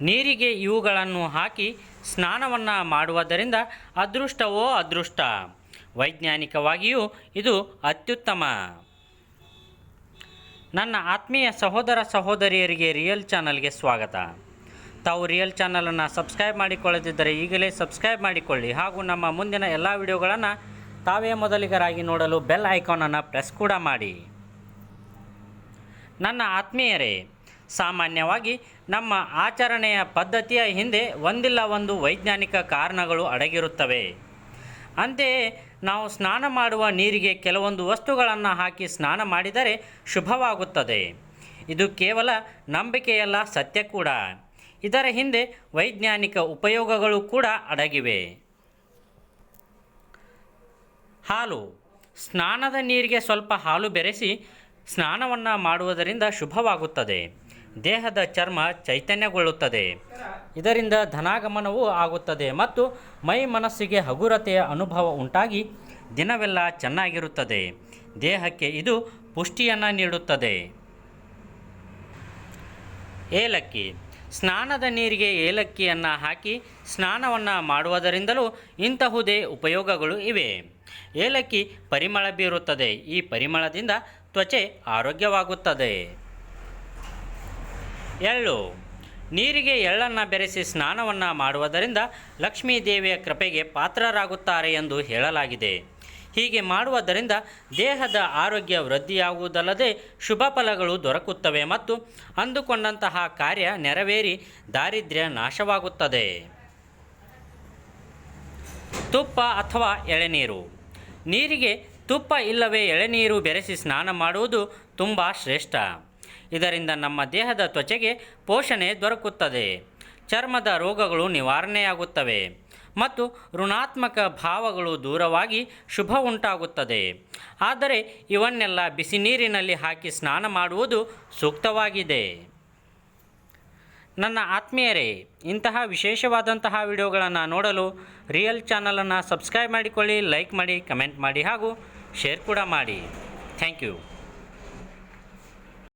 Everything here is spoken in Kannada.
ನೀರಿಗೆ ಇವುಗಳನ್ನು ಹಾಕಿ ಸ್ನಾನವನ್ನು ಮಾಡುವುದರಿಂದ ಅದೃಷ್ಟವೋ ಅದೃಷ್ಟ? ವೈಜ್ಞಾನಿಕವಾಗಿಯೂ ಇದು ಅತ್ಯುತ್ತಮ. ನನ್ನ ಆತ್ಮೀಯ ಸಹೋದರ ಸಹೋದರಿಯರಿಗೆ ರಿಯಲ್ ಚಾನಲ್ಗೆ ಸ್ವಾಗತ. ತಾವು ರಿಯಲ್ ಚಾನಲನ್ನು ಸಬ್ಸ್ಕ್ರೈಬ್ ಮಾಡಿಕೊಳ್ಳದಿದ್ದರೆ ಈಗಲೇ ಸಬ್ಸ್ಕ್ರೈಬ್ ಮಾಡಿಕೊಳ್ಳಿ. ಹಾಗೂ ನಮ್ಮ ಮುಂದಿನ ಎಲ್ಲ ವಿಡಿಯೋಗಳನ್ನು ತಾವೇ ಮೊದಲಿಗರಾಗಿ ನೋಡಲು ಬೆಲ್ ಐಕಾನನ್ನು ಪ್ರೆಸ್ ಕೂಡ ಮಾಡಿ. ನನ್ನ ಆತ್ಮೀಯರೇ ಸಾಮಾನ್ಯವಾಗಿ ನಮ್ಮ ಆಚರಣೆಯ ಪದ್ಧತಿಯ ಹಿಂದೆ ಒಂದಿಲ್ಲ ಒಂದು ವೈಜ್ಞಾನಿಕ ಕಾರಣಗಳು ಅಡಗಿರುತ್ತವೆ. ಅಂತೆಯೇ ನಾವು ಸ್ನಾನ ಮಾಡುವ ನೀರಿಗೆ ಕೆಲವೊಂದು ವಸ್ತುಗಳನ್ನು ಹಾಕಿ ಸ್ನಾನ ಮಾಡಿದರೆ ಶುಭವಾಗುತ್ತದೆ. ಇದು ಕೇವಲ ನಂಬಿಕೆಯಲ್ಲ, ಸತ್ಯ ಕೂಡ. ಇದರ ಹಿಂದೆ ವೈಜ್ಞಾನಿಕ ಉಪಯೋಗಗಳು ಕೂಡ ಅಡಗಿವೆ. ಹಾಲು. ಸ್ನಾನದ ನೀರಿಗೆ ಸ್ವಲ್ಪ ಹಾಲು ಬೆರೆಸಿ ಸ್ನಾನವನ್ನು ಮಾಡುವುದರಿಂದ ಶುಭವಾಗುತ್ತದೆ. ದೇಹದ ಚರ್ಮ ಚೈತನ್ಯಗೊಳ್ಳುತ್ತದೆ. ಇದರಿಂದ ಧನಾಗಮನವೂ ಆಗುತ್ತದೆ ಮತ್ತು ಮೈ ಮನಸ್ಸಿಗೆ ಹಗುರತೆಯ ಅನುಭವ ಉಂಟಾಗಿ ದಿನವೆಲ್ಲ ಚೆನ್ನಾಗಿರುತ್ತದೆ. ದೇಹಕ್ಕೆ ಇದು ಪುಷ್ಟಿಯನ್ನು ನೀಡುತ್ತದೆ. ಏಲಕ್ಕಿ. ಸ್ನಾನದ ನೀರಿಗೆ ಏಲಕ್ಕಿಯನ್ನು ಹಾಕಿ ಸ್ನಾನವನ್ನು ಮಾಡುವುದರಿಂದಲೂ ಇಂತಹುದೇ ಉಪಯೋಗಗಳು ಇವೆ. ಏಲಕ್ಕಿ ಪರಿಮಳ ಬೀರುತ್ತದೆ. ಈ ಪರಿಮಳದಿಂದ ತ್ವಚೆ ಆರೋಗ್ಯವಾಗುತ್ತದೆ. ಎಳ್ಳು. ನೀರಿಗೆ ಎಳ್ಳನ್ನು ಬೆರೆಸಿ ಸ್ನಾನವನ್ನು ಮಾಡುವುದರಿಂದ ಲಕ್ಷ್ಮೀ ದೇವಿಯ ಕೃಪೆಗೆ ಪಾತ್ರರಾಗುತ್ತಾರೆ ಎಂದು ಹೇಳಲಾಗಿದೆ. ಹೀಗೆ ಮಾಡುವುದರಿಂದ ದೇಹದ ಆರೋಗ್ಯ ವೃದ್ಧಿಯಾಗುವುದಲ್ಲದೆ ಶುಭ ಫಲಗಳು ದೊರಕುತ್ತವೆ ಮತ್ತು ಅಂದುಕೊಂಡಂತಹ ಕಾರ್ಯ ನೆರವೇರಿ ದಾರಿದ್ರ್ಯ ನಾಶವಾಗುತ್ತದೆ. ತುಪ್ಪ ಅಥವಾ ಎಳೆನೀರು. ನೀರಿಗೆ ತುಪ್ಪ ಇಲ್ಲವೇ ಎಳೆನೀರು ಬೆರೆಸಿ ಸ್ನಾನ ಮಾಡುವುದು ತುಂಬ ಶ್ರೇಷ್ಠ. ಇದರಿಂದ ನಮ್ಮ ದೇಹದ ತ್ವಚೆಗೆ ಪೋಷಣೆ ದೊರಕುತ್ತದೆ. ಚರ್ಮದ ರೋಗಗಳು ನಿವಾರಣೆಯಾಗುತ್ತವೆ ಮತ್ತು ಋಣಾತ್ಮಕ ಭಾವಗಳು ದೂರವಾಗಿ ಶುಭ ಉಂಟಾಗುತ್ತದೆ. ಆದರೆ ಇವನ್ನೆಲ್ಲ ಬಿಸಿ ನೀರಿನಲ್ಲಿ ಹಾಕಿ ಸ್ನಾನ ಮಾಡುವುದು ಸೂಕ್ತವಾಗಿದೆ. ನನ್ನ ಆತ್ಮೀಯರೇ, ಇಂತಹ ವಿಶೇಷವಾದಂತಹ ವಿಡಿಯೋಗಳನ್ನು ನೋಡಲು ರಿಯಲ್ ಚಾನಲನ್ನು ಸಬ್ಸ್ಕ್ರೈಬ್ ಮಾಡಿಕೊಳ್ಳಿ, ಲೈಕ್ ಮಾಡಿ, ಕಮೆಂಟ್ ಮಾಡಿ ಹಾಗೂ ಶೇರ್ ಕೂಡ ಮಾಡಿ. Thank you.